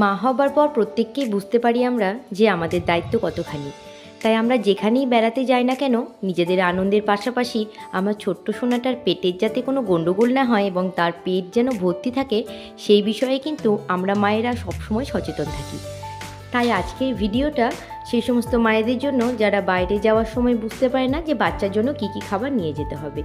মা হবার পর প্রত্যেককেই বুঝতে পারি আমরা যে আমাদের দায়িত্ব কতখানি। তাই আমরা যেখানেই বেড়াতে যাই না কেন, নিজেদের আনন্দের পাশাপাশি আমার ছোট্ট সোনাটার পেটের যাতে কোনো গণ্ডগোল না হয় এবং তার পেট যেন ভর্তি থাকে, সেই বিষয়ে কিন্তু আমরা মায়েরা সবসময় সচেতন থাকি। তাই আজকের ভিডিওটা সেই সমস্ত মায়েদের জন্য যারা বাইরে যাওয়ার সময় বুঝতে পারে না যে বাচ্চার জন্য কী কী খাবার নিয়ে যেতে হবে।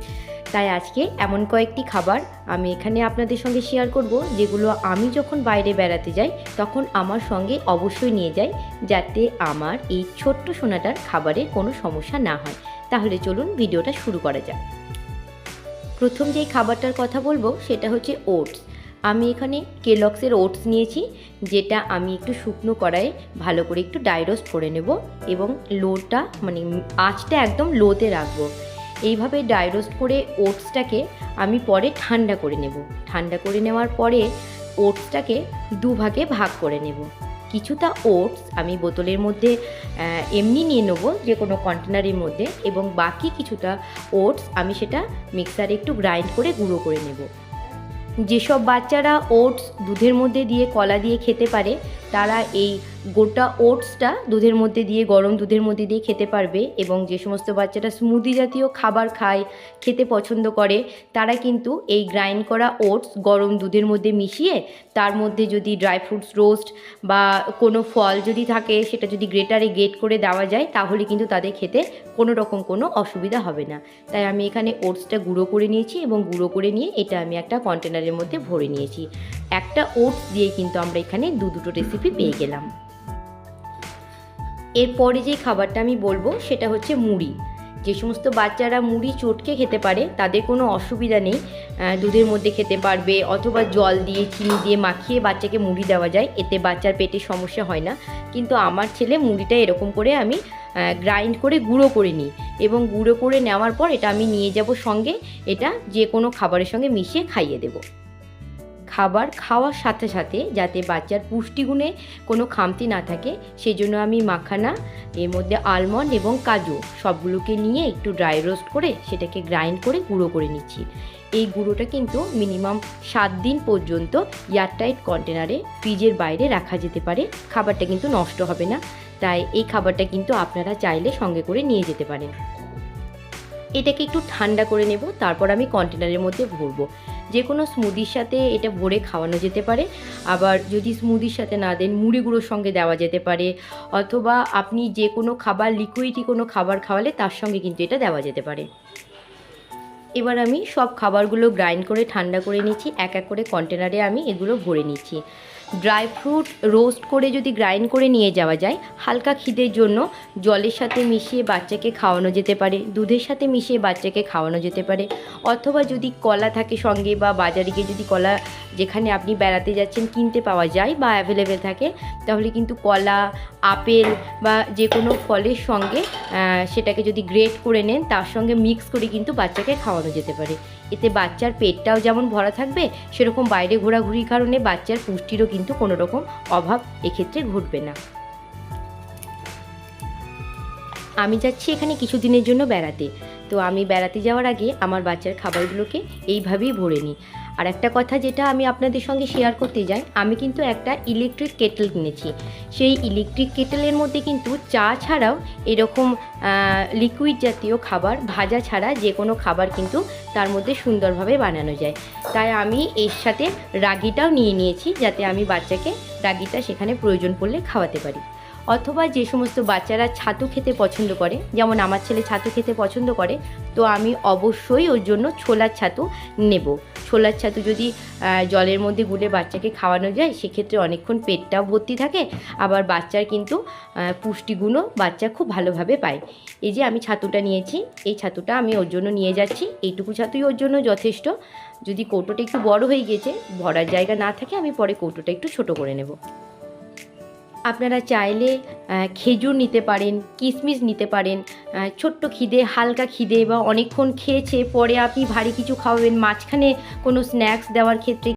তাই আজকে এমন কয়েকটি খাবার আমি এখানে আপনাদের সঙ্গে শেয়ার করব, যেগুলো আমি যখন বাইরে বেড়াতে যাই, তখন আমার সঙ্গে অবশ্যই নিয়ে যাই, যাতে আমার এই ছোট্ট সোনাটার খাবারের কোনো সমস্যা না হয়। তাহলে চলুন ভিডিওটা শুরু করা যাক। প্রথম যেই খাবারটার কথা বলব, সেটা হচ্ছে ওটস। আমি এখানে কেলক্সের ওটস নিয়েছি, যেটা আমি একটু শুকনো কড়াইয়ে ভালো করে একটু ডাইরোস্ট করে নেব এবং লোটা মানে আঁচটা একদম লোতে রাখব। এইভাবে ডাইরোস্ট করে ওটসটাকে আমি পরে ঠান্ডা করে নেব। ঠান্ডা করে নেওয়ার পরে ওটসটাকে দুভাগে ভাগ করে নেব। কিছুটা ওটস আমি বোতলের মধ্যে এমনি নিয়ে নেব যে কোনো কন্টেনারের মধ্যে এবং বাকি কিছুটা ওটস আমি সেটা মিক্সারে একটু গ্রাইন্ড করে গুঁড়ো করে নেব। যেসব বাচ্চারা ওটস দুধের মধ্যে দিয়ে কলা দিয়ে খেতে পারে তারা এই গোটা ওটসটা দুধের মধ্যে দিয়ে, গরম দুধের মধ্যে দিয়ে খেতে পারবে এবং যে সমস্ত বাচ্চারা স্মুদি জাতীয় খাবার খায়, খেতে পছন্দ করে, তারা কিন্তু এই গ্রাইন্ড করা ওটস গরম দুধের মধ্যে মিশিয়ে, তার মধ্যে যদি ড্রাই ফ্রুটস রোস্ট বা কোনো ফল যদি থাকে, সেটা যদি গ্রেটারে গেট করে দেওয়া যায়, তাহলে কিন্তু তাদের খেতে কোনো রকম কোনো অসুবিধা হবে না। তাই আমি এখানে ওটসটা গুঁড়ো করে নিয়েছি এবং গুঁড়ো করে নিয়ে এটা আমি একটা কন্টেনারের মধ্যে ভরে নিয়েছি। একটা ওটস দিয়ে কিন্তু আমরা এখানে দু দুটো রেসিপি পেয়ে গেলাম। এরপরে যে খাবারটা আমি বলব সেটা হচ্ছে মুড়ি। যে সমস্ত বাচ্চারা মুড়ি চটকে খেতে পারে, তাদের কোনো অসুবিধা নেই। দুধের মধ্যে খেতে পারবে অথবা জল দিয়ে, চিনি দিয়ে মাখিয়ে বাচ্চাকে মুড়ি দেওয়া যায়, এতে বাচ্চার পেটে সমস্যা হয় না। কিন্তু আমার ছেলে মুড়িটা এরকম করে আমি গ্রাইন্ড করে গুঁড়ো করে নিই এবং গুঁড়ো করে নেওয়ার পর এটা আমি নিয়ে যাব সঙ্গে, এটা যে কোনো খাবারের সঙ্গে মিশিয়ে খাইয়ে দেবো। খাবার খাওয়ার সাথে সাথে যাতে বাচ্চার পুষ্টিগুণে কোনো খামতি না থাকে সেই জন্য আমি মাখানা, এর মধ্যে আলমন্ড এবং কাজু সবগুলোকে নিয়ে একটু ড্রাই রোস্ট করে সেটাকে গ্রাইন্ড করে গুঁড়ো করে নিচ্ছি। এই গুঁড়োটা কিন্তু মিনিমাম সাত দিন পর্যন্ত এয়ারটাইট কন্টেনারে ফ্রিজের বাইরে রাখা যেতে পারে, খাবারটা কিন্তু নষ্ট হবে না। তাই এই খাবারটা কিন্তু আপনারা চাইলে সঙ্গে করে নিয়ে যেতে পারেন। এটাকে একটু ঠান্ডা করে নেব, তারপর আমি কন্টেনারের মধ্যে ভরবো। যে কোনো স্মুদির সাথে এটা ভরে খাওয়ানো যেতে পারে। আবার যদি স্মুদির সাথে না দেন, মুড়ি গুঁড়োর সঙ্গে দেওয়া যেতে পারে। অথবা আপনি যে কোনো খাবার লিকুইডই কোনো খাবার খাওয়ালে তার সঙ্গে কিন্তু এটা দেওয়া যেতে পারে। এবার আমি সব খাবারগুলো গ্রাইন্ড করে, ঠান্ডা করে নিচ্ছি। এক এক করে কন্টেনারে আমি এগুলো ভরে নিচ্ছি। ড্রাই ফ্রুট রোস্ট করে যদি গ্রাইন্ড করে নিয়ে যাওয়া যায়, হালকা খিদের জন্য জলের সাথে মিশিয়ে বাচ্চাকে খাওয়ানো যেতে পারে, দুধের সাথে মিশিয়ে বাচ্চাকে খাওয়ানো যেতে পারে, অথবা যদি কলা থাকে সঙ্গে বা বাজারে গিয়ে যদি কলা যেখানে আপনি বেড়াতে যাচ্ছেন কিনতে পাওয়া যায় বা অ্যাভেলেবেল থাকে, তাহলে কিন্তু কলা, আপেল বা যে কোনো ফলের সঙ্গে সেটাকে যদি গ্রেট করে নেন, তার সঙ্গে মিক্স করে কিন্তু বাচ্চাকে খাওয়ানো যেতে পারে। এতে বাচ্চার পেটটাও যেমন ভরা থাকবে, সেরকম বাইরে ঘোরাঘুরির কারণে বাচ্চার পুষ্টিরও কিন্তু কোনো রকম অভাব এক্ষেত্রে ঘটবে না। আমি যাচ্ছি এখানে কিছুদিনের জন্য বেড়াতে। তো আমি বেড়াতে যাওয়ার আগে আমার বাচ্চার খাবারগুলোকে এইভাবেই ভরে নিই। আর একটা কথা যেটা আমি আপনাদের সঙ্গে শেয়ার করতে যাই, আমি কিন্তু একটা ইলেকট্রিক কেটেল কিনেছি। সেই ইলেকট্রিক কেটেলের মধ্যে কিন্তু চা ছাড়াও এরকম লিকুইড জাতীয় খাবার, ভাজা ছাড়া যে কোনো খাবার কিন্তু তার মধ্যে সুন্দরভাবে বানানো যায়। তাই আমি এর সাথে রাগিটাও নিয়ে নিয়েছি যাতে আমি বাচ্চাকে রাগিটা সেখানে প্রয়োজন পড়লে খাওয়াতে পারি। অথবা যে সমস্ত বাচ্চারা ছাতু খেতে পছন্দ করে, যেমন আমার ছেলে ছাতু খেতে পছন্দ করে, তো আমি অবশ্যই ওর জন্য ছোলার ছাতু নেব। ছোলার ছাতু যদি জলের মধ্যে গুলে বাচ্চাকে খাওয়ানো যায়, সেক্ষেত্রে অনেকক্ষণ পেটটাও ভর্তি থাকে, আবার বাচ্চার কিন্তু পুষ্টিগুণও বাচ্চা খুব ভালোভাবে পায়। এই যে আমি ছাতুটা নিয়েছি, এই ছাতুটা আমি ওর জন্য নিয়ে যাচ্ছি, এইটুকু ছাতুই ওর জন্য যথেষ্ট। যদি কৌটোটা একটু বড় হয়ে গেছে ভরার জায়গা না থাকে, আমি পরে কৌটোটা একটু ছোট করে নেব। আপনারা চাইলে খেজুর নিতে পারেন কিশমিশ নিতে পারেন ছোট্ট খিদে, হালকা খিদে বা অনেকক্ষণ খেয়েছে, পরে আপনি ভারী কিছু খাওয়াবেন, মাঝখানে কোনো স্ন্যাক্স দেওয়ার ক্ষেত্রে